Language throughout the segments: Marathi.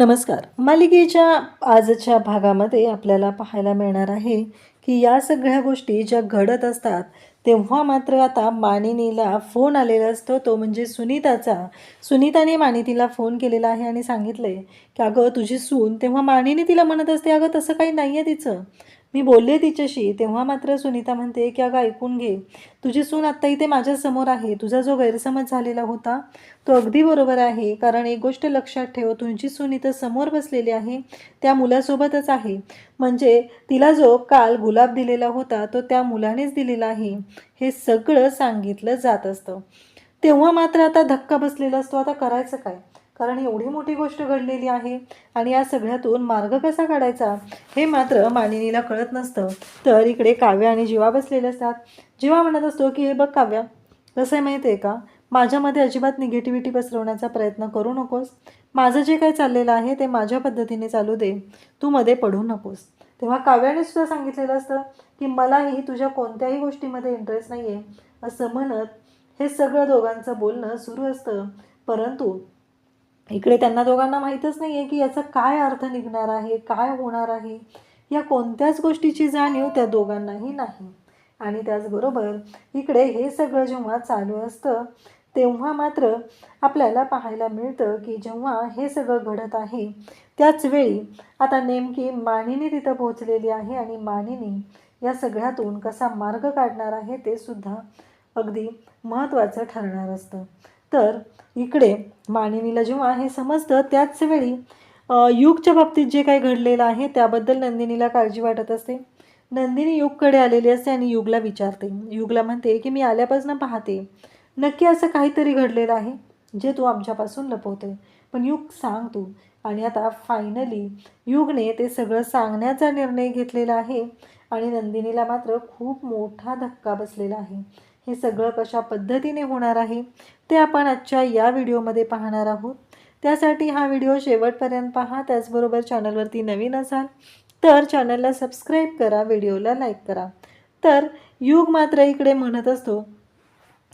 नमस्कार. मालिकेच्या आजच्या भागामध्ये आपल्याला पाहायला मिळणार आहे की या सगळ्या गोष्टी ज्या घडत असतात तेव्हा मात्र आता मानिनीला फोन आलेला असतो. तो म्हणजे सुनीताचा. सुनीताने मानितीला फोन केलेला आहे आणि सांगितलं आहे की अगं तुझी सून. तेव्हा मानिनी तिला म्हणत असते अगं तसं काही नाही आहे तिचं. मी बोलले तिच्याशी तेव्हा मात्र सुनीता म्हणते की अगं ऐकून घे. तुझी सून आत्ता इथे माझ्यासमोर आहे. तुझा जो गैरसमज झालेला होता तो अगदी बरोबर आहे. कारण एक गोष्ट लक्षात ठेव तुझी सून इथं समोर बसलेली आहे त्या मुलासोबतच आहे. म्हणजे तिला जो काल गुलाब दिलेला होता तो त्या मुलानेच दिलेला आहे. हे सगळं सांगितलं जात असतं. तेव्हा मात्र आता धक्का बसलेला असतो. आता करायचं काय? कारण एवढी मोठी गोष्ट घडलेली आहे आणि या सगळ्यातून मार्ग कसा काढायचा हे मात्र मानिनीला कळत नसतं. तर इकडे काव्य आणि जीवा बसलेले असतात. जीवा म्हणत असतो की हे बघ काव्या कसं आहे माहिती आहे का? माझ्यामध्ये अजिबात निगेटिव्हिटी पसरवण्याचा प्रयत्न करू नकोस. माझं जे काही चाललेलं आहे ते माझ्या पद्धतीने चालू दे. तू मध्ये पडू नकोस. तेव्हा काव्याने सुद्धा सांगितलेलं असतं की मलाही तुझ्या कोणत्याही गोष्टीमध्ये इंटरेस्ट नाही आहे असं म्हणत हे सगळं दोघांचं बोलणं सुरू असतं. परंतु इकडे त्यांना दोघांना माहीतच नाही आहे की याचा काय अर्थ निघणार आहे काय होणार आहे. या कोणत्याच गोष्टीची जाणीव त्या दोघांनाही नाही. आणि त्याचबरोबर इकडे हे सगळं जेव्हा चालू असतं तेव्हा मात्र आपल्याला पाहायला मिळतं की जेव्हा हे सगळं घडत आहे त्याच वेळी आता नेमकी मानिनी तिथं पोहोचलेली आहे आणि मानिनी या सगळ्यातून कसा मार्ग काढणार आहे ते सुद्धा अगदी महत्त्वाचं ठरणार असतं. तर इकडे मानिनीला जेव्हा हे समजतं त्याच वेळी युगच्या बाबतीत जे काही घडलेलं आहे त्याबद्दल नंदिनीला काळजी वाटत असते. नंदिनी युगकडे आलेली असते आणि युगला विचारते. युगला म्हणते की मी आल्यापासून पाहते. नक्की असं काहीतरी घडलेलं आहे जे तू आमच्यापासून लपवते. पण युग सांग तू आणि आता फायनली युगने ते सगळं सांगण्याचा निर्णय घेतलेला आहे आणि नंदिनीला मात्र खूप मोठा धक्का बसलेला आहे. हे सगळं कशा पद्धतीने होणार आहे ते आपण आजच्या या व्हिडिओमध्ये पाहणार आहोत. त्यासाठी हा व्हिडिओ शेवटपर्यंत पहा त्याचबरोबर चॅनलवरती नवीन असाल तर चॅनलला सबस्क्राईब करा व्हिडिओला लाईक करा. तर युग मात्र इकडे म्हणत असतो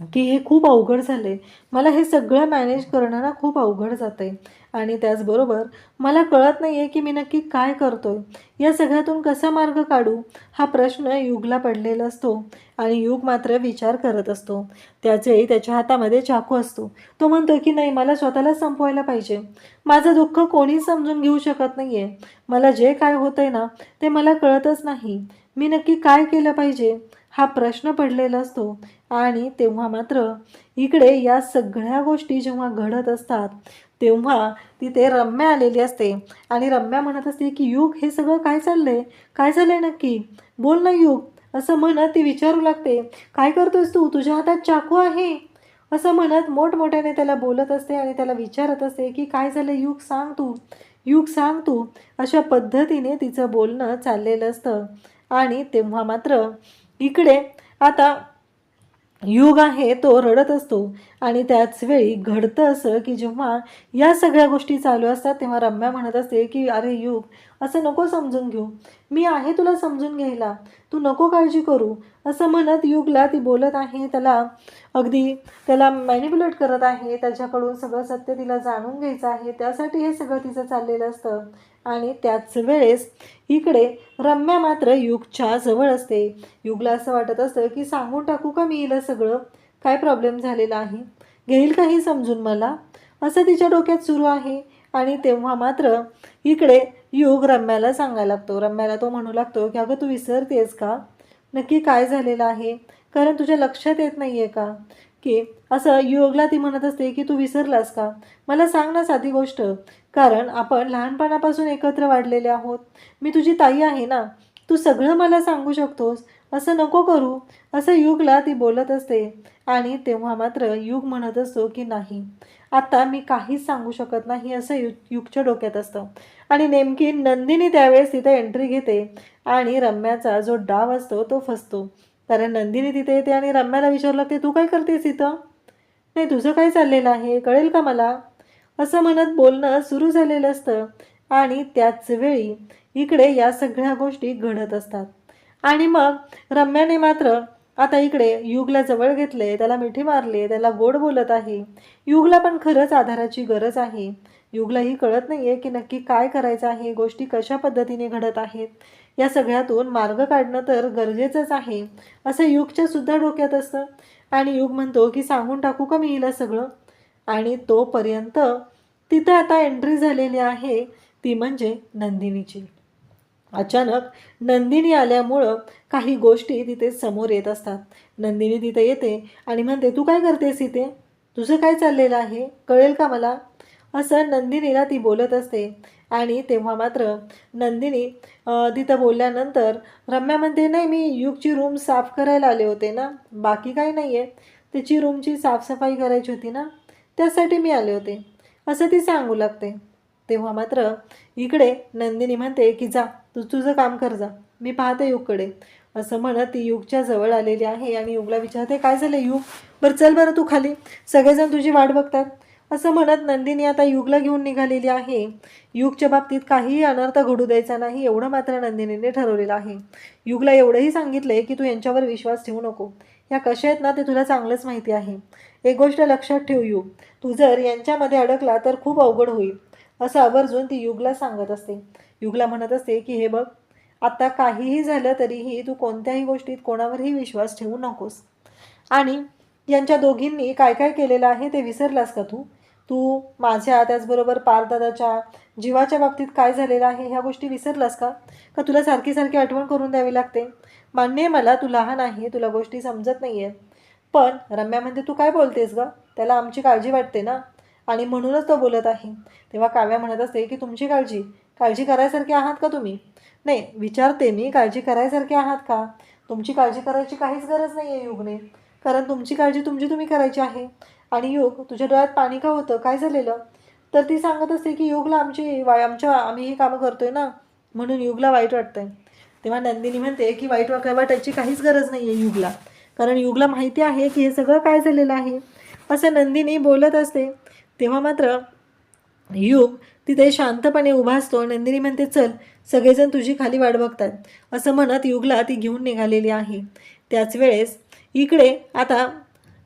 की हे खूप अवघड झालं आहे मला हे सगळं मॅनेज करणं ना खूप अवघड जातं आहे आणि त्याचबरोबर मला कळत नाही आहे की मी नक्की काय करतो आहे या सगळ्यातून कसा मार्ग काढू? हा प्रश्न युगला पडलेला असतो आणि युग मात्र विचार करत असतो. त्याचवेळी त्याच्या हातामध्ये चाकू असतो. तो म्हणतो की नाही मला स्वतःला संपवायला पाहिजे. माझं दुःख कोणी समजून घेऊ शकत नाही आहे मला जे काय होतं आहे ना ते मला कळतच नाही. मी नक्की काय केलं पाहिजे? हा प्रश्न पडलेला असतो. आणि तेव्हा मात्र इकडे या सगळ्या गोष्टी जेव्हा घडत असतात तेव्हा तिथे रम्या आलेली असते. आणि रम्या म्हणत असते की युग हे सगळं काय चाललंय? काय चाललंय नक्की? बोल ना युग. असं म्हणत ती विचारू लागते. काय करतोयस तू? तुझ्या हातात चाकू आहे. असं म्हणत मोठमोठ्याने त्याला बोलत असते आणि त्याला विचारत असते की काय झालं युग? सांग तू. युग सांग तू. अशा पद्धतीने तिचं बोलणं चाललेलं असतं. आणि तेव्हा मात्र इकडे आता युग आहे तो रडत असतो आणि त्याच वेळी घडतं असं की जेव्हा या सगळ्या गोष्टी चालू असतात तेव्हा रम्या म्हणत असते की अरे युग असं नको समजून घेऊ. मी आहे तुला समजून घ्यायला. तू नको काळजी करू. असं म्हणत युगला ती बोलत आहे त्याला अगदी त्याला मॅनिप्युलेट करत आहे त्याच्याकडून सगळं सत्य तिला जाणून घ्यायचं आहे. त्यासाठी हे सगळं तिचं चाललेलं असतं. आणि त्याच वेळेस इकडे रम्या मात्र युगच्या जवळ असते. युगला असं वाटत असतं की सांगून टाकू का मी हिला सगळं? काय प्रॉब्लेम झालेला आहे? घेईल काही समजून मला? असं तिच्या डोक्यात सुरू आहे आणि तेव्हा मात्र इकडे युग रम्याला सांगायला लागतो. रम्याला तो म्हणू लागतो की अगं तू विसरतेस का? नक्की काय झालेलं आहे? कारण तुझ्या लक्षात येत नाही आहे का? की असं युगला ती म्हणत असते की तू विसरलास का? मला सांग ना साधी गोष्ट. कारण आपण लहानपणापासून एकत्र वाढलेले आहोत. मी तुझी ताई आहे ना? तू सगळं मला सांगू शकतोस. असं नको करू. असं युगला ती बोलत असते. आणि तेव्हा मात्र युग म्हणत असतो की नाही. आता मी काहीच सांगू शकत नाही असं यु युगच्या डोक्यात असतं. आणि नेमकी नंदिनी त्यावेळेस तिथे एंट्री घेते. आणि रम्याचा जो डाव असतो तो फसतो. कारण नंदिनी तिथे येते आणि रम्याला विचारलं ते तू काय करतेस इथं? नाही तुझं काय चाललेलं आहे? कळेल का मला? असं म्हणत बोलणं सुरू झालेलं असतं. आणि त्याच वेळी इकडे या सगळ्या गोष्टी घडत असतात. आणि मग रम्याने मात्र आता इकडे युगला जवळ घेतले त्याला मिठी मारले त्याला गोड बोलत आहे. युगला पण खरंच आधाराची गरज आहे. युगलाही कळत नाही आहे की नक्की काय करायचं आहे गोष्टी कशा पद्धतीने घडत आहेत. या सगळ्यातून मार्ग काढणं तर गरजेचंच आहे असं युगच्या सुद्धा डोक्यात असतं. आणि युग म्हणतो की सांगून टाकू का मी हिला सगळं? आणि तोपर्यंत तिथं आता एंट्री झालेली आहे ती म्हणजे नंदिनीची. अचानक नंदिनी आल्यामुळं काही गोष्टी तिथे समोर येत असतात. नंदिनी तिथे येते आणि म्हणते तू काय करतेस इथे? तुझं काय चाललेलं आहे? कळेल का मला? असं नंदिनीला ती बोलत असते. आणि तेव्हा मात्र नंदिनी तिथं बोलल्यानंतर रम्या म्हणते नाही मी युगची रूम साफ करायला आले होते ना. बाकी काही नाही आहे तिची रूमची साफसफाई करायची होती ना. त्यासाठी मी आले होते. असं ती सांगू लागते. तेव्हा मात्र इकडे नंदिनी म्हणते की जा तू तुझं काम कर जा. मी पाहते युगकडे. असं म्हणत ती युगच्या जवळ आलेली आहे आणि युगला विचारते काय झालं युग? बरं चल बरं तू खाली. सगळेजण तुझी वाट बघतात. असं म्हणत नंदिनी आता युगला घेऊन निघालेली आहे. युगच्या बाबतीत काहीही अनर्थ घडू द्यायचा नाही एवढं मात्र नंदिनीने ठरवलेलं आहे. युगला एवढंही सांगितलंय की तू यांच्यावर विश्वास ठेवू नको. या कशा आहेत ना ते तुला चांगलंच माहिती आहे. एक गोष्ट लक्षात ठेव युग तू जर यांच्यामध्ये अडकला तर खूप अवघड होईल. असं आवर्जून ती युगला सांगत असते. युगला म्हणत असते की हे बघ आता काहीही झालं तरीही तू कोणत्याही गोष्टीत कोणावरही विश्वास ठेवू नकोस. आणि यांच्या दोघींनी काय काय केलेलं आहे ते विसरलास का तू? तू माझ्या त्याचबरोबर पारदादाच्या जीवाच्या बाबतीत काय झालेलं आहे ह्या गोष्टी विसरलास का? का तुला सारखी सारखी आठवण करून द्यावी लागते? मान्य आहे मला तू लहान आहे तुला गोष्टी समजत नाही आहेत पण रम्या म्हणते तू काय बोलतेस ग? त्याला आमची काळजी वाटते ना? आणि म्हणूनच तो बोलत आहे. तेव्हा काव्या म्हणत असते की तुमची काळजी? काळजी करायसारखी आहात का तुम्ही? नाही विचारते मी काळजी करायसारखी आहात का? तुमची काळजी करायची काहीच गरज नाही आहे युगने. कारण तुमची काळजी तुमची तुम्ही करायची आहे. आणि योग तुझ्या डोळ्यात पाणी का होतं? काय झालेलं? तर ती सांगत असते की युगला आमची वाय आमच्या आम्ही ही कामं करतोय ना? म्हणून युगला वाईट वाटतंय. तेव्हा नंदिनी म्हणते की वाईट वाटायची काहीच गरज नाही आहे युगला. कारण युगला माहिती आहे की हे सगळं काय झालेलं आहे. असं नंदिनी बोलत असते. तेव्हा मात्र युग तिथे शांतपणे उभा असतो. नंदिनी म्हणते चल सगळेजण तुझी खाली वाट बघतात. असं म्हणत युगला ती घेऊन निघालेली आहे. त्याच वेळेस इकडे आता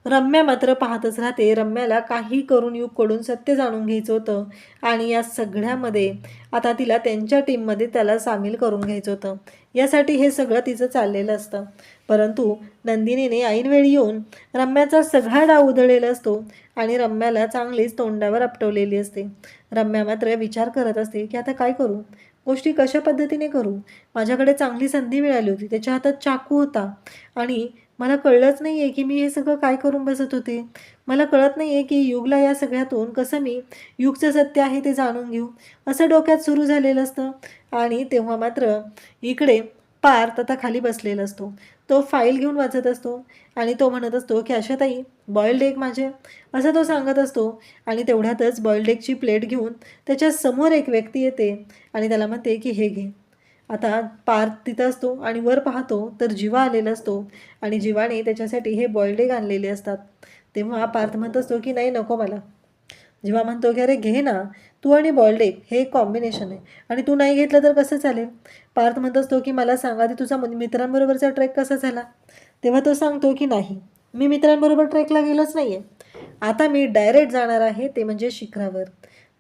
रम्या मात्र पाहतच राहते. रम्याला काही करून युगकडून सत्य जाणून घ्यायचं होतं आणि या सगळ्यामध्ये आता तिला त्यांच्या टीममध्ये त्याला सामील करून घ्यायचं होतं. यासाठी हे सगळं तिचं चाललेलं असतं. परंतु नंदिनीने ऐनवेळी येऊन रम्याचा सगळा डाव उधळलेला असतो आणि रम्याला चांगलीच तोंडावर आपटवलेली असते. रम्या मात्र विचार करत असते की आता काय करू? गोष्टी कशा पद्धतीने करू? माझ्याकडे चांगली संधी मिळाली होती. त्याच्या हातात चाकू होता आणि मला कळलंच नाही आहे की मी हे सगळं काय करून बसत होते. मला कळत नाही आहे की युगला या सगळ्यातून कसं मी युगचं सत्य आहे ते जाणून घेऊ. असं डोक्यात सुरू झालेलं असतं आणि तेव्हा मात्र इकडे पार्थ आता खाली बसलेला असतो. तो फाईल घेऊन वाचत असतो आणि तो म्हणत असतो की अशाताई बॉईल्ड एग माझे. असं तो सांगत असतो आणि तेवढ्यातच बॉईल्ड एगची प्लेट घेऊन त्याच्यासमोर एक व्यक्ती येते आणि त्याला म्हणते की हे घे. आता पार्थ तिथं असतो आणि वर पाहतो तर जीवा आलेला असतो. आणि जीवाने त्याच्यासाठी हे बॉइल्ड एग आणलेले असतात. तेव्हा पार्थ म्हणत असतो की नाही नको मला. जेव्हा म्हणतो की अरे घे ना. तू आणि बॉइल्ड एग हे एक कॉम्बिनेशन आहे. आणि तू नाही घेतलं तर कसं चालेल? पार्थ म्हणत असतो की मला सांगा आधी तुझा मित्रांबरोबरचा ट्रेक कसा झाला? तेव्हा तो सांगतो की नाही. मी मित्रांबरोबर ट्रेकला गेलोच नाही आहे आता मी डायरेक्ट जाणार आहे ते म्हणजे शिखरावर.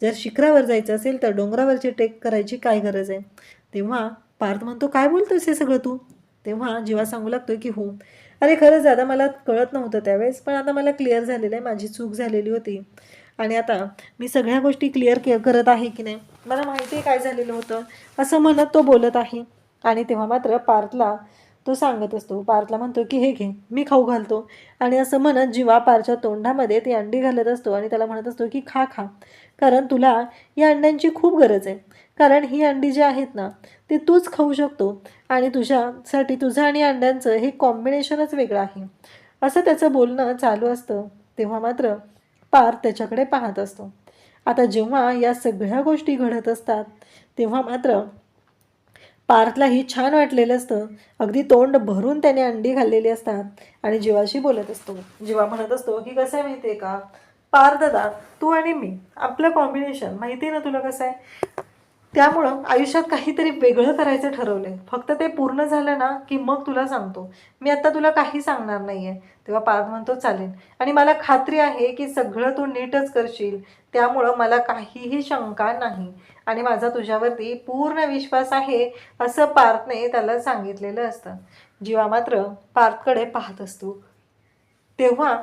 जर शिखरावर जायचं असेल तर डोंगरावरची ट्रेक करायची काय गरज आहे? तेव्हा पार्थ म्हणतो काय बोलतोस हे सगळं तू? तेव्हा जीवा सांगू लागतो की हो. अरे खरंच दादा मला कळत नव्हतं त्यावेळेस पण आता मला क्लिअर झालेलं आहे माझी चूक झालेली होती. आणि आता मी सगळ्या गोष्टी क्लिअर के करत आहे की नाही? मला माहिती आहे काय झालेलं होतं. असं म्हणत तो बोलत आहे. आणि तेव्हा मात्र पार्थला तो सांगत असतो. पार्थला म्हणतो की हे घे मी खाऊ घालतो. आणि असं म्हणत जीवा पारच्या तोंडामध्ये ती अंडी घालत असतो आणि त्याला म्हणत असतो की खा खा. कारण तुला या अंड्यांची खूप गरज आहे. कारण ही अंडी जी आहेत ना ती तूच खाऊ शकतो. आणि तुझ्यासाठी तुझं आणि अंड्यांचं हे कॉम्बिनेशनच वेगळं आहे. असं त्याचं बोलणं चालू असतं. तेव्हा मात्र पार त्याच्याकडे पाहत असतो. आता जेव्हा या सगळ्या गोष्टी घडत असतात तेव्हा मात्र पार्थलाही छान वाटलेलं असतं. अगदी तोंड भरून त्याने अंडी खाल्लेली असतात. आणि जीवाशी बोलत असतो. जीवा म्हणत असतो की कसं आहे माहिती आहे का? पार दादा तू आणि मी आपलं कॉम्बिनेशन माहिती आहे ना तुला कसं आहे? त्यामुळं आयुष्यात काहीतरी वेगळं करायचं ठरवलंय. फक्त ते पूर्ण झालं ना की मग तुला सांगतो. मी आत्ता तुला काही सांगणार नाही आहे तेव्हा पार्थ म्हणतो चालेल. आणि मला खात्री आहे की सगळं तू नीटच करशील. त्यामुळं मला काहीही शंका नाही. आणि माझा तुझ्यावरती पूर्ण विश्वास आहे असं पार्थने त्याला सांगितलेलं असतं. जीवा मात्र पार्थकडे पाहत असतो. तेव्हा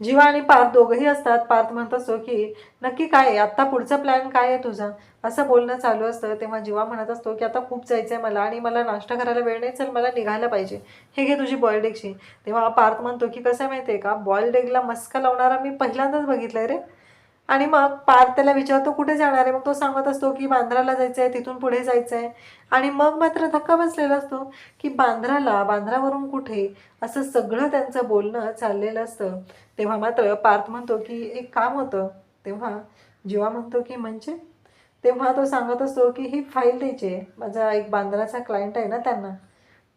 जीवा आणि पार्थ दोघंही असतात. पार्थ म्हणत असतो की नक्की काय आहे? आत्ता पुढचा प्लॅन काय आहे तुझा? असं बोलणं चालू असतं. तेव्हा जीवा म्हणत असतो की आता खूप जायचं आहे मला आणि मला नाश्ता करायला वेळ नाही. चल मला निघायला पाहिजे. हे घे तुझी बॉइल्ड एगची तेव्हा पार्थ म्हणतो की कसं आहे माहिती आहे का बॉइल्ड एगला मस्का लावणारा मी पहिल्यांदाच बघितलं रे. आणि मग पार्थ त्याला विचारतो कुठे जाणार आहे? मग तो सांगत असतो की बांद्राला जायचं आहे तिथून पुढे जायचं आहे आणि मग मात्र धक्का बसलेला असतो की बांद्राला बांद्रावरून कुठे असं सगळं त्यांचं बोलणं चाललेलं असतं. तेव्हा मात्र पार्थ म्हणतो की एक काम होतं. तेव्हा जीवा म्हणतो की म्हणजे? तेव्हा तो सांगत असतो की ही फाईल द्यायची आहे. माझा एक बांद्राचा क्लायंट आहे ना त्यांना.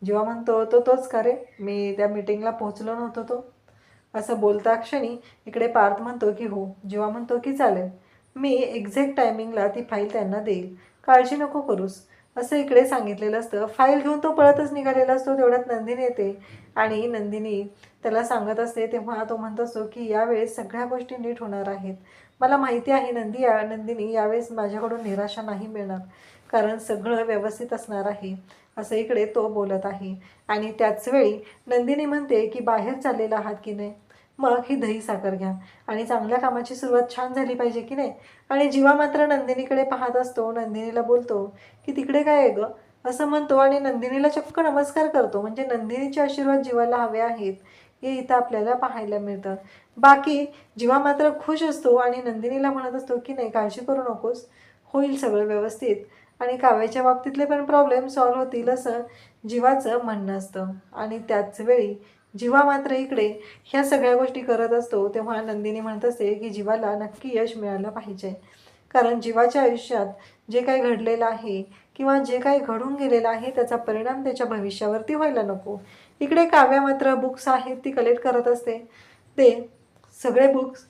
जेव्हा म्हणतो तो तोच का रे? मी त्या मीटिंगला पोहोचलो नव्हतो तो. असं बोलता क्षणी इकडे पार्थ म्हणतो की हो. जेव्हा म्हणतो की चालेल. मी एक्झॅक्ट टायमिंगला ती फाईल त्यांना देईल. काळजी नको करूस. असं इकडे सांगितलेलं असतं. फाईल घेऊन तो पळतच निघालेला असतो. तेवढ्यात नंदिनी येते. आणि नंदिनी त्याला सांगत असते तेव्हा तो म्हणत असतो की यावेळेस सगळ्या गोष्टी नीट होणार आहेत. मला माहिती आहे नंदी या नंदिनी यावेळेस माझ्याकडून निराशा नाही मिळणार. कारण सगळं व्यवस्थित असणार आहे. असं इकडे तो बोलत आहे. आणि त्याच वेळी नंदिनी म्हणते की बाहेर चाललेला आहात की नाही? मग ही दही साखर घ्या. आणि चांगल्या कामाची सुरुवात छान झाली पाहिजे की नाही? आणि जीवा मात्र नंदिनीकडे पाहत असतो नंदिनीला बोलतो की तिकडे काय आहे गं? असं म्हणतो आणि नंदिनीला चक्क नमस्कार करतो. म्हणजे नंदिनीचे आशीर्वाद जीवाला हवे आहेत हे इथं आपल्याला पाहायला मिळतं. बाकी जीवा मात्र खुश असतो आणि नंदिनीला म्हणत असतो की नाही काळजी करू नकोस. होईल सगळं व्यवस्थित. आणि काव्याच्या बाबतीतले पण प्रॉब्लेम सॉल्व्ह होतील असं जीवाचं म्हणणं असतं. आणि त्याच वेळी जीवा मात्र इकडे. ह्या सगळ्या गोष्टी करत असतो तेव्हा नंदिनी म्हणत असते की जीवाला नक्की यश मिळालं पाहिजे. कारण जीवाच्या आयुष्यात जे काही घडलेलं आहे किंवा जे काही घडून गेलेलं आहे त्याचा परिणाम त्याच्या भविष्यावरती व्हायला नको. इकडे काव्या मात्र बुक्स आहेत ती कलेक्ट करत असते. ते सगळे बुक्स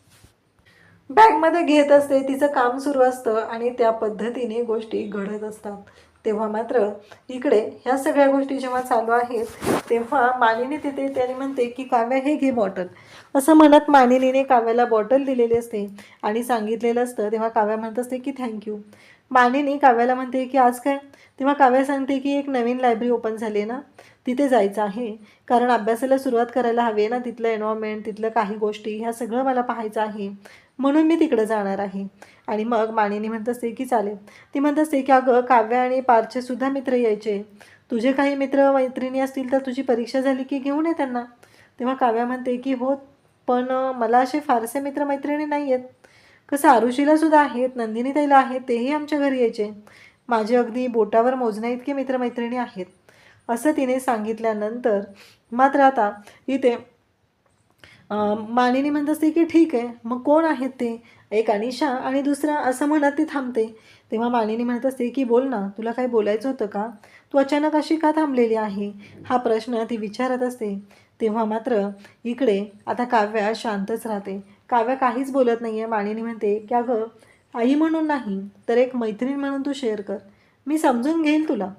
बॅगमध्ये घेत असते तिचं काम सुरू असतं आणि त्या पद्धतीने गोष्टी घडत असतात. तेव्हा मात्र इकडे ह्या सगळ्या गोष्टी जेव्हा चालू आहेत तेव्हा मानिनी तिथे त्याने म्हणते की काव्या हे घे बॉटल असं म्हणत मानिनीने काव्याला बॉटल दिलेली असते आणि सांगितलेलं असतं तेव्हा काव्या म्हणत असते की थँक्यू मानिनी काव्याला म्हणते की आज काय? तेव्हा काव्या सांगते की एक नवीन लायब्ररी ओपन झाली आहे ना तिथे जायचं आहे. कारण अभ्यासाला सुरुवात करायला हवी आहे ना तिथलं एन्व्हायरमेंट तिथलं काही गोष्टी ह्या सगळं मला पाहायचं आहे. म्हणून मी तिकडं जाणार आहे. आणि मग मानिनी म्हणत असते की चालेल. ती म्हणत असते की अगं काव्य आणि पारचे सुद्धा मित्र यायचे. तुझे काही मित्र मैत्रिणी असतील तर तुझी परीक्षा झाली की घेऊन ये त्यांना. तेव्हा काव्या म्हणते की हो पण मला असे फारसे मित्र मैत्रिणी नाही आहेत कसं आरुषीला सुद्धा आहेत नंदिनी ताईला आहेत तेही आमच्या घरी यायचे. माझे अगदी बोटावर मोजण्या इतके मित्रमैत्रिणी आहेत. असं तिने सांगितल्यानंतर मात्र आता इथे मालिनी मानिनी म्हणत असते की ठीक आहे मग कोण आहेत ते? एक अनिशा आणि दुसरा असं म्हणत ती थांबते. तेव्हा मालिनी म्हणत असते की बोल ना तुला काही बोलायचं होतं का? तू अचानक अशी का थांबलेली आहे? हा प्रश्न ती विचारत असते. तेव्हा मात्र इकडे आता काव्या शांतच राहते. काव्या काहीच बोलत नाही आहे मानिनी म्हणते की अगं आई म्हणून नाही तर एक मैत्रीण म्हणून तू शेअर कर. मी समजून घेईल तुला.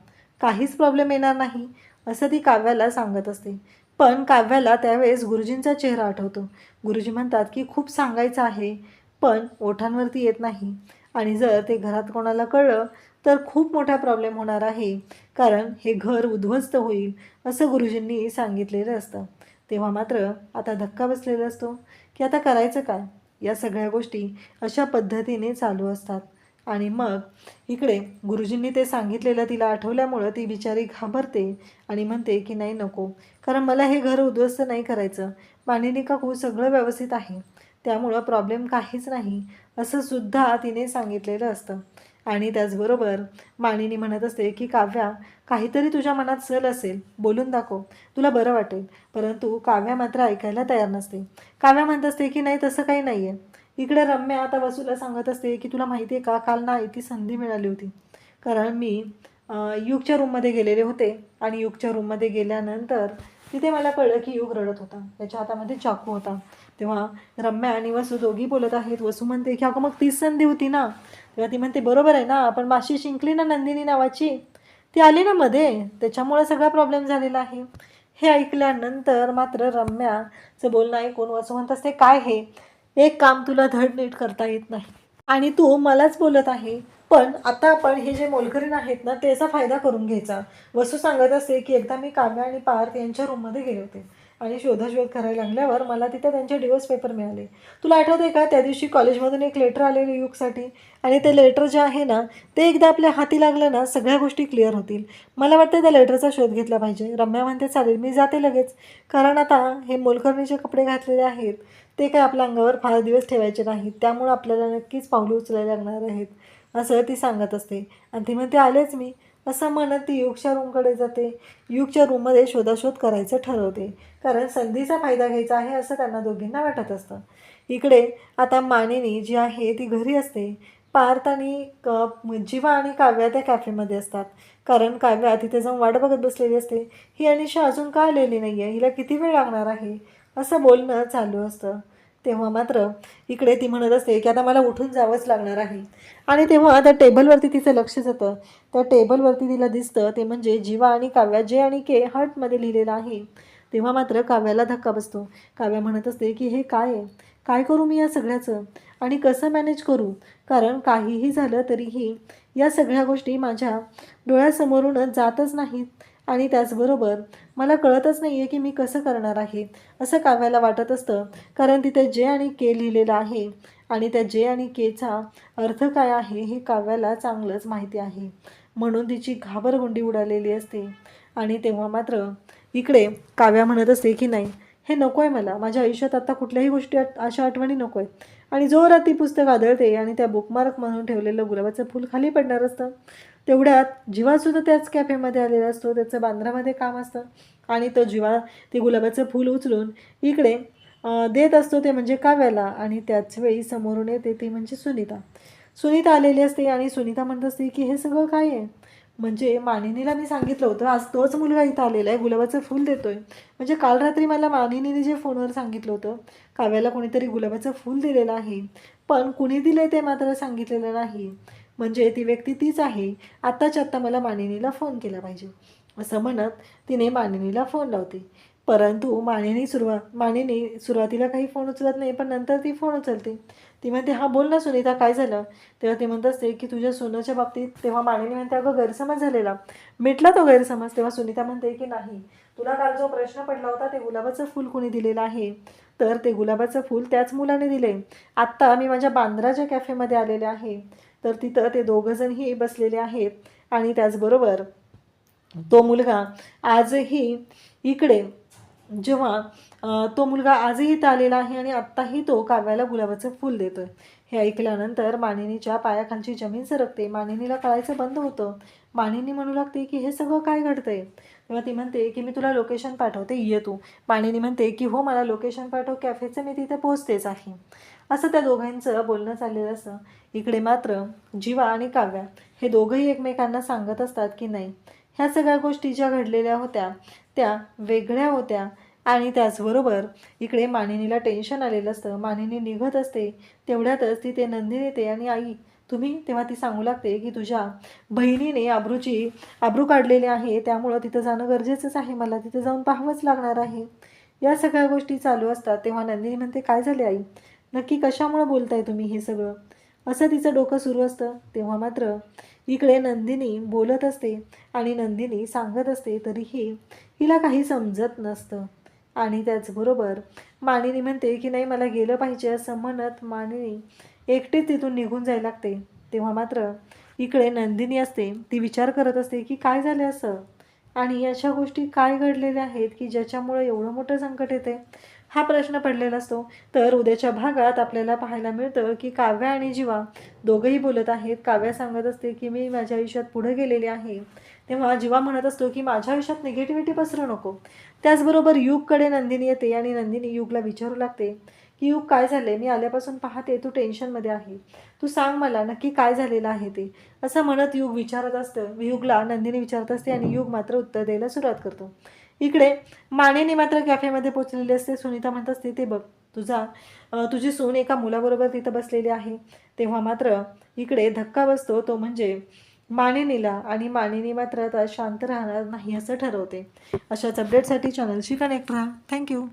काहीच प्रॉब्लेम येणार नाही असं ती काव्याला सांगत असते. पण काव्याला त्यावेळेस गुरुजींचा चेहरा आठवतो. गुरुजी म्हणतात की खूप सांगायचं आहे पण ओठांवरती येत नाही. आणि जर ते घरात कोणाला कळलं तर खूप मोठा प्रॉब्लेम होणार आहे कारण हे घर उद्ध्वस्त होईल असं गुरुजींनी सांगितलेलं असतं. तेव्हा मात्र आता धक्का बसलेला असतो की आता करायचं काय? या सगळ्या गोष्टी अशा पद्धतीने चालू असतात. आणि मग इकडे गुरुजींनी ते सांगितलेलं तिला आठवल्यामुळं ती बिचारी घाबरते आणि म्हणते की नाही नको. कारण मला हे घर उद्ध्वस्त नाही करायचं. मानिनी काकू सगळं व्यवस्थित आहे. त्यामुळं प्रॉब्लेम काहीच नाही. असं सुद्धा तिने सांगितलेलं असतं. आणि त्याचबरोबर मानिनी म्हणत असते की काव्या काहीतरी तुझ्या मनात सल असेल. बोलून दाखव. तुला बरं वाटेल. परंतु काव्या मात्र ऐकायला तयार नसते. काव्या म्हणत असते की नाही तसं काही नाही आहे इकडे रम्या आता वसूला सांगत असते की तुला माहिती आहे का काल ना ती संधी मिळाली होती. कारण मी युगच्या रूममध्ये गेलेले होते आणि युगच्या रूममध्ये गेल्यानंतर तिथे मला कळलं की युग रडत होता. त्याच्या हातामध्ये चाकू होता. तेव्हा रम्या आणि वसू दोघी बोलत आहेत. वसू म्हणते की अगं मग तीच संधी होती ना. तेव्हा ती म्हणते बरोबर आहे ना पण माशी शिंकली ना नंदिनी नावाची. ती आली ना मध्ये. त्याच्यामुळे सगळा प्रॉब्लेम झालेला आहे. हे ऐकल्यानंतर मात्र रम्याचं बोलणं ऐकून वसू म्हणत असते काय हे? एक काम तुला धड नीट करता येत नाही. आणि तू मलाच बोलत आहे पण आता आपण हे जे मोलकरीण आहेत ना त्याचा फायदा करून घ्यायचा. वसू सांगत असते की एकदा मी काव्या आणि पार्थ यांच्या रूममध्ये गेले होते. आणि शोधाशोध करायला लागल्यावर मला तिथे त्यांचे डिवोर्स पेपर मिळाले. तुला आठवते का? त्या दिवशी कॉलेजमधून एक लेटर आलेलं युगसाठी आणि ते लेटर जे आहे ना ते एकदा आपल्या हाती लागलं ना सगळ्या गोष्टी क्लिअर होतील. मला वाटतं त्या लेटरचा शोध घेतला पाहिजे. रम्या म्हणते चालेल मी जाते लगेच. कारण आता हे मोलकर्णीचे कपडे घातलेले आहेत. ते काय आपल्या अंगावर फार दिवस ठेवायचे नाहीत. त्यामुळं आपल्याला नक्कीच पावलं उचलायला लागणार आहेत असं ती सांगत असते. आणि ती म्हणते आलेच मी. असं म्हणत ती युगच्या रूमकडे जाते. युगच्या रूममध्ये शोधाशोध करायचं ठरवते. कारण संधीचा फायदा घ्यायचा आहे असं त्यांना दोघींना वाटत असतं. इकडे आता मानिनी जी आहे ती घरी असते. पार्थ आणि क जीवा आणि काव्या त्या कॅफेमध्ये असतात. कारण काव्या तिथे जाऊन वाट बघत बसलेली असते. ही अनिशा अजून का आलेली नाही आहे हिला किती वेळ लागणार आहे? असं बोलणं चालू असतं. तेव्हा मात्र इकडे ती म्हणत असते की आता मला उठून जावंच लागणार आहे. आणि तेव्हा त्या टेबलवरती तिचं लक्ष जातं. त्या टेबलवरती तिला दिसतं ते म्हणजे जीवा आणि काव्या जे आणि के हर्टमध्ये लिहिलेलं आहे. तेव्हा मात्र काव्याला धक्का बसतो. काव्या म्हणत असते की हे काय आहे? काय करू मी या सगळ्याचं? आणि कसं मॅनेज करू? कारण काहीही झालं तरीही या सगळ्या गोष्टी माझ्या डोळ्यासमोरूनच जातच नाहीत. आणि त्याचबरोबर मला कळतच नाही आहे की मी कसं करणार आहे असं काव्याला वाटत असतं. कारण तिथे जे आणि के लिहिलेलं आहे आणि त्या जे आणि केचा अर्थ काय आहे हे काव्याला चांगलंच माहिती आहे. म्हणून तिची घाबरगुंडी उडालेली असते. आणि तेव्हा मात्र इकडे काव्या म्हणत असते की नाही हे नको आहे मला. माझ्या आयुष्यात आत्ता कुठल्याही गोष्टी अशा आठवणी नको आहेत आणि जोरात ती पुस्तक आदळते आणि त्या बुकमार्क म्हणून ठेवलेलं गुलाबाचं फूल खाली पडणार असतं तेवढ्यात जीवासुद्धा त्याच कॅफेमध्ये आलेला असतो त्याचं बांद्रामध्ये काम असतं आणि तो जीवा ते गुलाबाचं फूल उचलून इकडे देत असतो ते म्हणजे काव्याला आणि त्याच वेळी समोरून येते ती म्हणजे सुनीता. सुनीता आलेली असते आणि सुनीता म्हणत असते की हे सगळं काय आहे? म्हणजे मानिनीला मी सांगितलं होतं आज तोच मुलगा इथं आलेला आहे गुलाबाचं फूल देतोय. म्हणजे काल रात्री मला मानिनीने जे फोनवर सांगितलं होतं काव्याला कोणीतरी गुलाबाचं फूल दिलेलं आहे पण कुणी दिलं ते मात्र सांगितलेलं नाही. म्हणजे ती व्यक्ती तीच आहे आत्ताच्या आत्ता मला मानिनीला फोन केला पाहिजे. असं म्हणत तिने मानिनीला फोन लावते. परंतु मानिनी सुरुवात मानिनी सुरुवातीला काही फोन उचलत नाही पण नंतर ती फोन उचलते. ती म्हणते हा बोल ना सुनीता काय झालं? तेव्हा ती म्हणत असते की तुझ्या सोन्याच्या बाबतीत तेव्हा मानिनी म्हणते अगं गैरसमज झालेला. मिटला तो गैरसमज तेव्हा सुनीता म्हणते की नाही तुला काल जो प्रश्न पडला होता ते गुलाबाचं फूल कोणी दिलेलं आहे. तर ते गुलाबाचं फूल त्याच मुलाने दिले. आत्ता मी माझ्या बांद्राच्या कॅफेमध्ये आलेले आहे. तर तिथं ते दोघंजणही बसलेले आहेत. आणि त्याचबरोबर तो मुलगा आजही इकडे जेव्हा तो मुलगा आजही इथं आलेला आहे आणि आत्ताही तो काव्याला गुलाबाचं फूल देतोय. हे ऐकल्यानंतर मानिनीच्या पायाखालची जमीन सरकते. मानिनीला कळायचं बंद होतं. मानिनी म्हणू लागते की हे सगळं काय घडतंय? तेव्हा ती म्हणते की मी तुला लोकेशन पाठवते. ये तू. मानिनी म्हणते की हो मला लोकेशन पाठव. कॅफेचं मी तिथे पोहोचतेच आहे. असं त्या दोघांचं बोलणं चाललेलं असं इकडे मात्र जीवा आणि काव्या हे दोघंही एकमेकांना सांगत असतात की नाही. ह्या सगळ्या गोष्टी ज्या घडलेल्या होत्या त्या वेगळ्या होत्या. आणि त्याचबरोबर इकडे मानिनीला टेन्शन आलेलं असतं. मानिनी निघत असते. तेवढ्यातच तिथे नंदिनी येते आणि आई तुम्ही? तेव्हा ती सांगू लागते की तुझ्या बहिणीने आब्रूची आब्रू काढलेली आहे. त्यामुळं तिथं जाणं गरजेचंच आहे. मला तिथं जाऊन पाहावंच लागणार आहे. या सगळ्या गोष्टी चालू असतात. तेव्हा नंदिनी म्हणते काय झाले आई? नक्की कशामुळं बोलताय तुम्ही हे सगळं? असं तिचं डोकं सुरू असतं. तेव्हा मात्र इकडे नंदिनी बोलत असते आणि नंदिनी सांगत असते तरीही हिला काही समजत नसतं. आणि त्याचबरोबर मानिनी म्हणते की नाही मला गेलं पाहिजे असं म्हणत मानिनी एकटीच तिथून निघून जायला लागते. तेव्हा मात्र इकडे नंदिनी असते. ती विचार करत असते की काय झालं असं? आणि अशा गोष्टी काय घडलेल्या आहेत की ज्याच्यामुळे एवढं मोठं संकट येते? हा प्रश्न पडलेला असतो. तर उद्याच्या भागात आपल्याला पाहायला मिळतं की काव्या आणि जीवा दोघंही बोलत आहेत. काव्या सांगत असते की मी माझ्या आयुष्यात पुढे गेलेली आहे. तेव्हा जीवा म्हणत असतो की माझ्या आयुष्यात निगेटिव्हिटी पसरू नको. त्याचबरोबर युगकडे नंदिनी येते आणि नंदिनी युगला विचारू लागते की युग काय झाले? मी आल्यापासून पाहते तू टेन्शनमध्ये आहे. तू सांग मला नक्की काय झालेलं आहे ते? असं म्हणत युग विचारत असतं. युगला नंदिनी विचारत असते आणि युग मात्र उत्तर द्यायला सुरुवात करतो. इकडे मानेने मात्र कॅफेमध्ये पोचलेली असते. सुनीता म्हणत असते ते बघ तुझा तुझी सून एका मुलाबरोबर तिथं बसलेली आहे. तेव्हा मात्र इकडे धक्का बसतो. तो म्हणजे मानिनीला आणि मानिनी मात्र आता शांत राहणार नाही असं ठरवते. अशाच अपडेटसाठी चॅनलशी कनेक्ट राहा. थँक्यू